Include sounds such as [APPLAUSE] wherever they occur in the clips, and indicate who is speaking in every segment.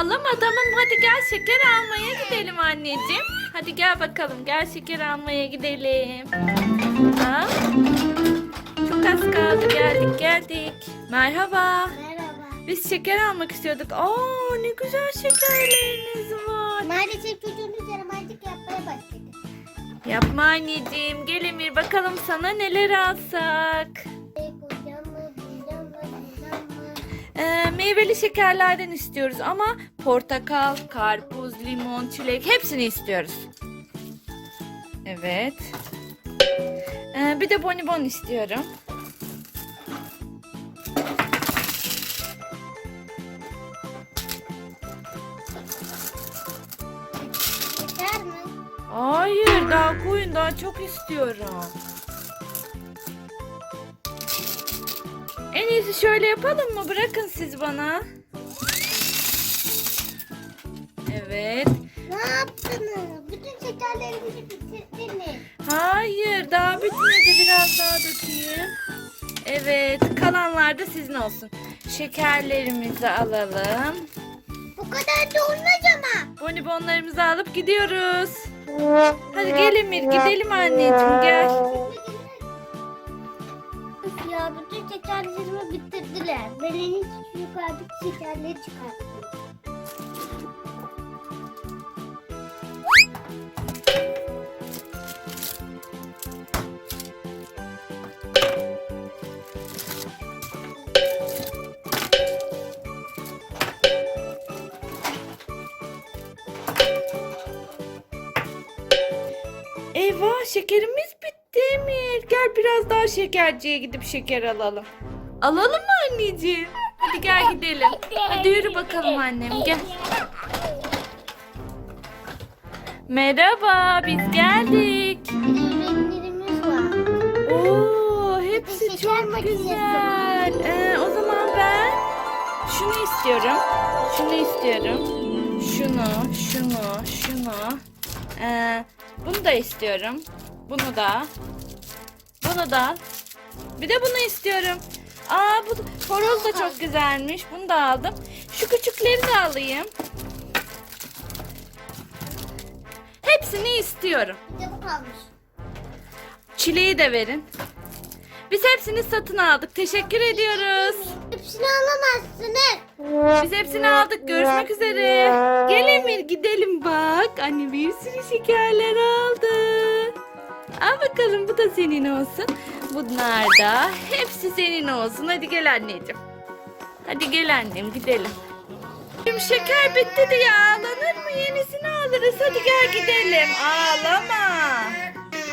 Speaker 1: Ağlama tamam hadi gel şeker almaya gidelim anneciğim. Hadi gel bakalım gel şeker almaya gidelim. Aa, çok az kaldı geldik geldik. Merhaba.
Speaker 2: Merhaba.
Speaker 1: Biz şeker almak istiyorduk. Aa ne güzel şekerleriniz var.
Speaker 2: Maalesef çocuğunuz yaramazlık yapmaya başladı.
Speaker 1: Yapma anneciğim. Gel Emir bakalım sana neler alsak. Meyveli şekerlerden istiyoruz ama portakal, karpuz, limon, çilek hepsini istiyoruz. Evet. Ee, bir de bonibon istiyorum.
Speaker 2: Yeter mi?
Speaker 1: Hayır daha koyun daha çok istiyorum. En iyisi şöyle yapalım mı? Bırakın siz bana. Evet.
Speaker 2: Ne yaptınız? Bütün şekerlerimizi bitirdiniz.
Speaker 1: Hayır daha bitmedi biraz daha dökeyim. Evet kalanlar da sizin olsun. Şekerlerimizi alalım.
Speaker 2: Bu kadar da olmaz ama.
Speaker 1: Bonibonlarımızı alıp gidiyoruz. Hadi gel Emir gidelim anneciğim gel.
Speaker 2: Ya bütün şekerlerimi bitirdiler. Ben en iyisi yukarıdaki şekerleri çıkarttım.
Speaker 1: Eyvah şekerimiz bitti Emir. Gel biraz daha şekerciye gidip şeker alalım. Alalım mı anneciğim? Hadi gel gidelim. Hadi yürü bakalım annem gel. Merhaba biz geldik.
Speaker 2: Ürünlerimiz var.
Speaker 1: Oo hepsi
Speaker 2: şeker
Speaker 1: çok
Speaker 2: makinesi
Speaker 1: güzel. Ee, o zaman ben şunu istiyorum. Şunu istiyorum. Şunu, şunu, şunu. Ee, bunu da istiyorum. Bunu da. Bunu da. Bir de bunu istiyorum. Aa bu horoz da çok güzelmiş. Bunu da aldım. Şu küçükleri de alayım. Hepsini istiyorum.
Speaker 2: Bir de bu kalmış.
Speaker 1: Çileği de verin. Biz hepsini satın aldık. Teşekkür ediyoruz.
Speaker 2: Hepsini alamazsınız.
Speaker 1: Biz hepsini aldık. Görüşmek üzere. Gel Emir gidelim bak. Anne bir sürü şekerler aldı. Al bakalım bu da senin olsun. Bunlar da hepsi senin olsun. Hadi gel anneciğim. Hadi gel annem gidelim. Şimdi şeker bitti diye ağlanır mı? Yenisini alırız. Hadi gel gidelim. Ağlama.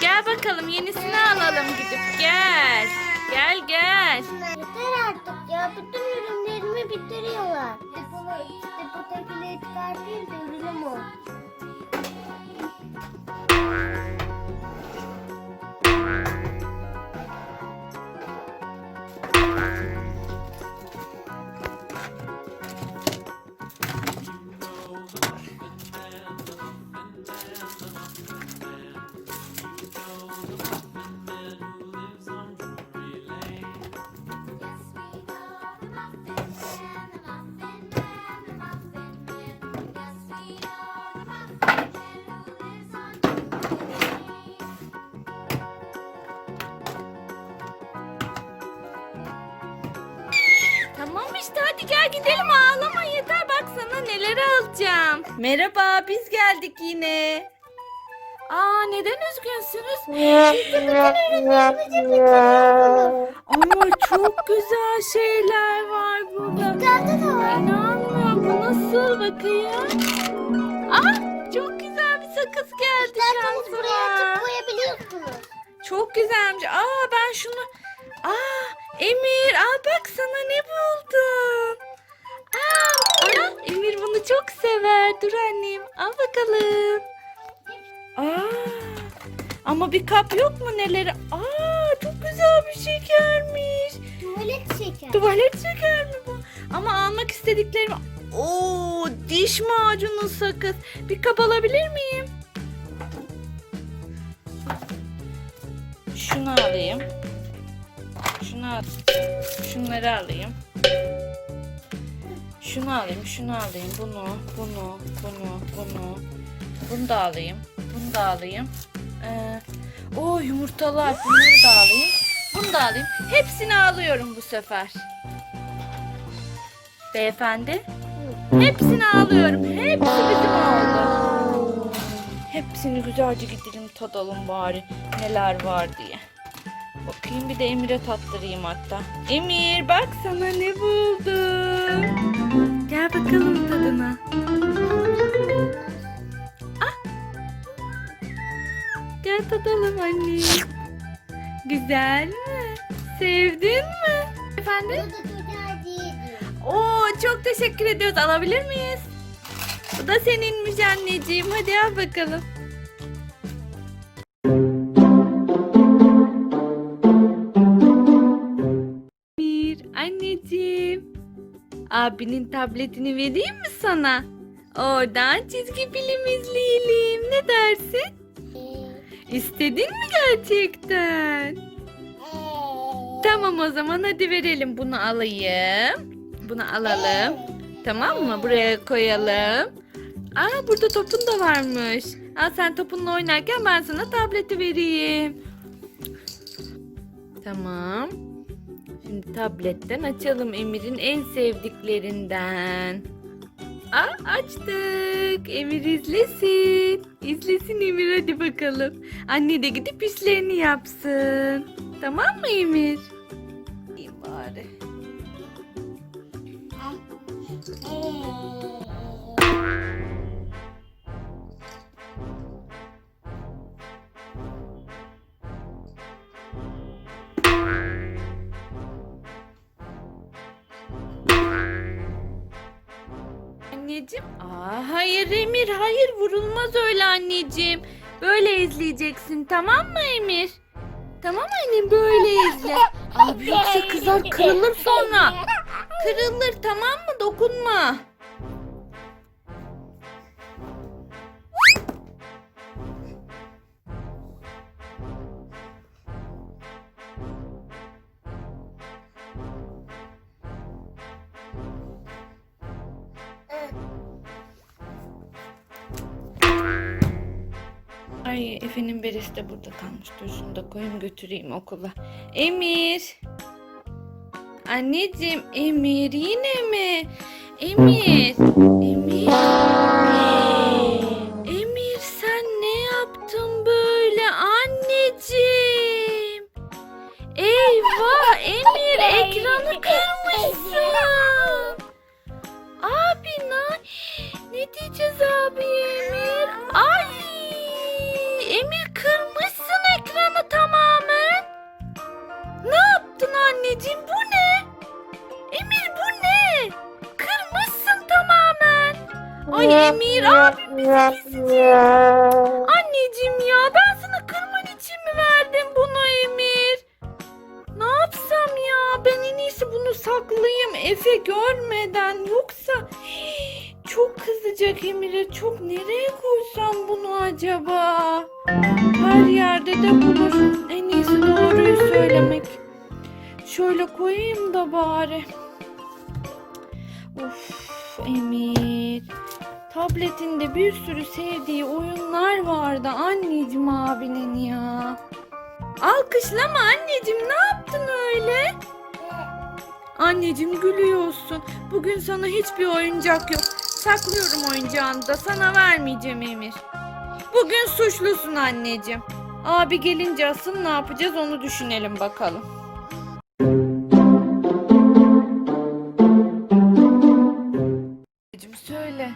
Speaker 1: Gel bakalım yenisini alalım gidip gel. Gel gel.
Speaker 2: Yeter artık ya. Bütün ürünlerimi bitiriyorlar. Depodakileri çıkartayım da ürünüm olsun.
Speaker 1: Merhaba biz geldik yine. Aa neden üzgünsünüz? [LAUGHS] Ama çok güzel şeyler var burada.
Speaker 2: Yukarıda da var.
Speaker 1: İnanmıyorum bu nasıl bakayım. Ah çok güzel bir sakız geldi
Speaker 2: İsterseniz buraya
Speaker 1: şansıma.
Speaker 2: açıp koyabiliyorsunuz.
Speaker 1: Çok güzelmiş. Aa ben şunu... Aa Emir al bak sana ne buldum. Çok sever. Dur annem al bakalım. Aa, ama bir kap yok mu neleri? Aa çok güzel bir şekermiş.
Speaker 2: Tuvalet şeker.
Speaker 1: Tuvalet şeker mi bu? Ama almak istediklerim... Oo diş macunu sakız. Bir kap alabilir miyim? Şunu alayım. Şunu al. Şunları alayım. Şu şunu alayım, şunu alayım, bunu, bunu, bunu, bunu. Bunu da alayım, bunu da alayım. Ee, o yumurtalar, bunları da alayım. Bunu da alayım. Hepsini alıyorum bu sefer. Beyefendi. Hepsini alıyorum. Hepsi bizim oldu. Hepsini güzelce gidelim tadalım bari. Neler var diye. Bakayım bir de Emir'e tattırayım hatta. Emir bak sana ne buldum. Bakalım tadına. Ah. Gel tadalım anne. Güzel mi? Sevdin mi?
Speaker 2: Bu
Speaker 1: Efendim?
Speaker 2: da güzel.
Speaker 1: Oo çok teşekkür ediyoruz. Alabilir miyiz? Bu da seninmiş anneciğim. Hadi al bakalım. Abinin tabletini vereyim mi sana? Oradan çizgi film izleyelim. Ne dersin? İstedin mi gerçekten? Tamam o zaman hadi verelim. Bunu alayım. Bunu alalım. Tamam mı? Buraya koyalım. Aa burada topun da varmış. Al sen topunla oynarken ben sana tableti vereyim. Tamam. Şimdi tabletten açalım Emir'in en sevdiklerinden. Aa açtık. Emir izlesin. İzlesin Emir hadi bakalım. Anne de gidip işlerini yapsın. Tamam mı Emir? İyi bari. Anneciğim. Hayır hayır vurulmaz öyle anneciğim. Böyle izleyeceksin tamam mı Emir? Tamam annem böyle izle. Abi yoksa kızar kırılır sonra. Kırılır tamam mı dokunma. Beresi de burada kalmış. Dur şunu da koyayım götüreyim okula. Emir. Anneciğim Emir yine mi? Emir. Emir. Emir sen ne yaptın böyle anneciğim? Eyvah Emir ekranı kırmışsın. Abi ne? Ne diyeceğiz abi Emir? Çok kızacak Emir'e. Çok nereye koysam bunu acaba? Her yerde de bulur. En iyisi doğruyu söylemek. Şöyle koyayım da bari. Of Emir. Tabletinde bir sürü sevdiği oyunlar vardı anneciğim abinin ya. Alkışlama anneciğim ne yaptın öyle? Anneciğim gülüyorsun. Bugün sana hiçbir oyuncak yok. Saklıyorum oyuncağını da sana vermeyeceğim Emir. Bugün suçlusun anneciğim. Abi gelince asıl ne yapacağız onu düşünelim bakalım. Anneciğim söyle.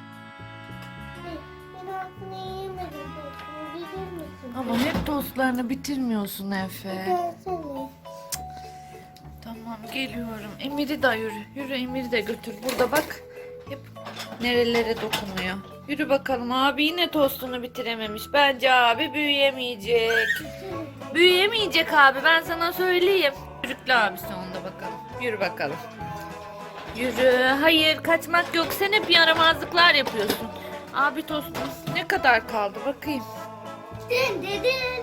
Speaker 1: Ama hep tostlarını bitirmiyorsun Efe. Tamam geliyorum. Emir'i de yürü. Yürü Emir'i de götür. Burada bak. Hep nerelere dokunuyor. Yürü bakalım abi yine tostunu bitirememiş. Bence abi büyüyemeyecek. Büyüyemeyecek abi ben sana söyleyeyim. Yürükle abisi onda bakalım. Yürü bakalım. Yürü. Hayır kaçmak yok. Sen hep yaramazlıklar yapıyorsun. Abi tostum ne kadar kaldı bakayım.
Speaker 2: Dedin.
Speaker 1: Aa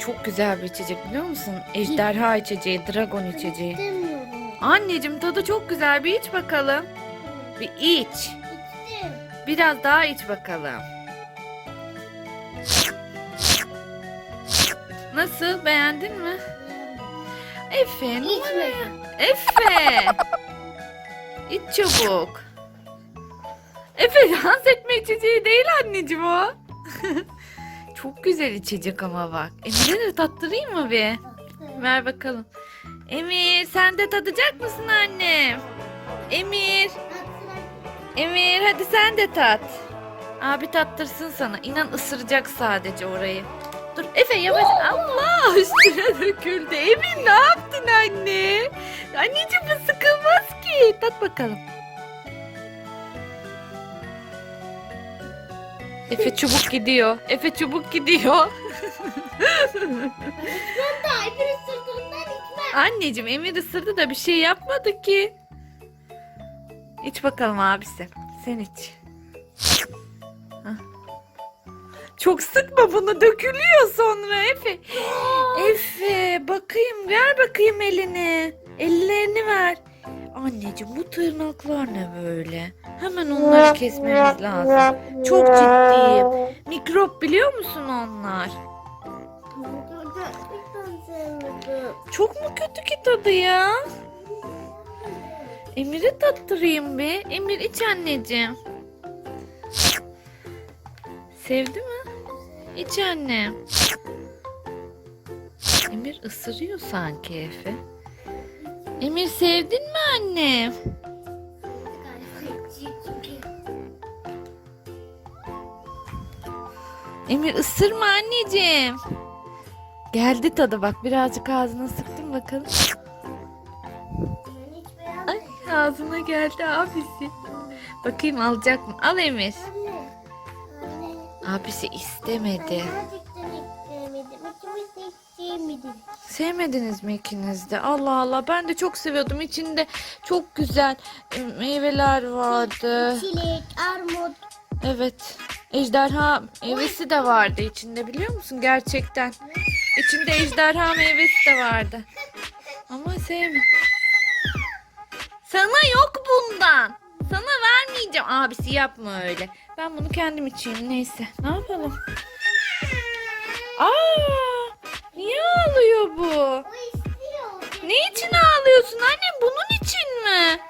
Speaker 1: çok güzel bir içecek biliyor musun? Ejderha içeceği, dragon içeceği.
Speaker 2: İstemiyorum.
Speaker 1: Anneciğim tadı çok güzel. Bir iç bakalım. Bir iç.
Speaker 2: İçtim.
Speaker 1: Biraz daha iç bakalım. Nasıl? Beğendin mi? Efe?
Speaker 2: İçmedim.
Speaker 1: Efe. İç çabuk. Efe dans [LAUGHS] etme içeceği değil anneciğim o. [LAUGHS] Çok güzel içecek ama bak. Emir'e de tattırayım mı bir? Ver bakalım. Emir sen de tadacak mısın annem? Emir. Emir hadi sen de tat. Abi tattırsın sana. İnan ısıracak sadece orayı. Dur Efe yavaş. Allah üstüne döküldü. Emir ne yaptın anne? Anneciğim bu sıkılmaz ki. Tat bakalım. Efe çubuk gidiyor. Efe çubuk gidiyor.
Speaker 2: De bir sırtımdan içmem.
Speaker 1: Anneciğim Emir ısırdı da bir şey yapmadı ki. İç bakalım abisi. Sen iç. Hah. Çok sıkma bunu dökülüyor sonra Efe. [GASPS] Efe bakayım ver bakayım elini. Ellerini ver. Anneciğim bu tırnaklar ne böyle? Hemen onları kesmemiz lazım. Çok ciddiyim. Mikrop biliyor musun onlar? Çok mu kötü ki tadı ya? Emir'e tattırayım bir. Emir iç anneciğim. Sevdi mi? İç annem. Emir ısırıyor sanki Efe. Emir sevdin mi annem? Emir ısırma anneciğim. Geldi tadı bak birazcık ağzına sıktım
Speaker 2: beğenmedim.
Speaker 1: Ay ağzına geldi abisi. Bakayım alacak mı? Al Emir. Abisi istemedi.
Speaker 2: Sevmedim.
Speaker 1: Sevmediniz mi ikiniz de? Allah Allah ben de çok seviyordum. İçinde çok güzel e, meyveler vardı.
Speaker 2: Çilek, armut.
Speaker 1: Evet. Ejderha meyvesi de vardı içinde biliyor musun? Gerçekten. İçinde ejderha meyvesi de vardı. Ama sevme. Sana yok bundan. Sana vermeyeceğim. Abisi yapma öyle. Ben bunu kendim içeyim neyse. Ne yapalım? Aa! Niye ağlıyor bu?
Speaker 2: O istiyor.
Speaker 1: Ne için ağlıyorsun annem? Bunun için mi?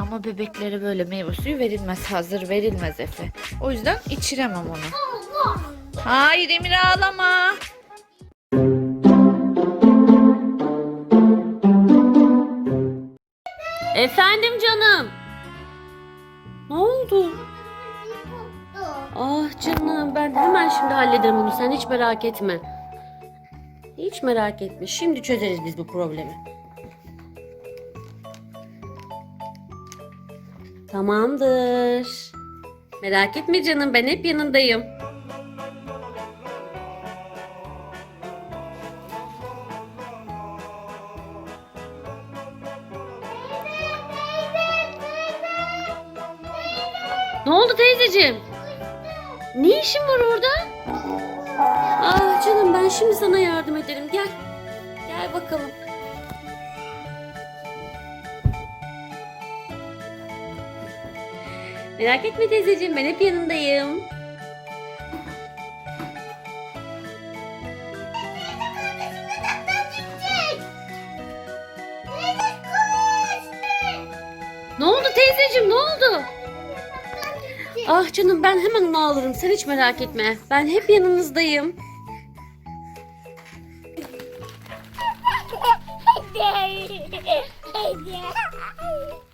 Speaker 1: Ama bebeklere böyle meyve suyu verilmez. Hazır verilmez Efe. O yüzden içiremem onu. Hayır Emir ağlama.
Speaker 3: Efendim canım. Ne oldu? Ah canım ben hemen şimdi hallederim onu sen hiç merak etme. Hiç merak etme. Şimdi çözeriz biz bu problemi. Tamamdır. Merak etme canım ben hep yanındayım. Ne oldu teyzeciğim? Ne işin var orada? Ah canım ben şimdi sana yardım ederim. Merak etme teyzeciğim ben hep yanındayım. Ne oldu teyzeciğim ne oldu? Ah canım ben hemen onu alırım. Sen hiç merak etme. Ben hep yanınızdayım. [LAUGHS]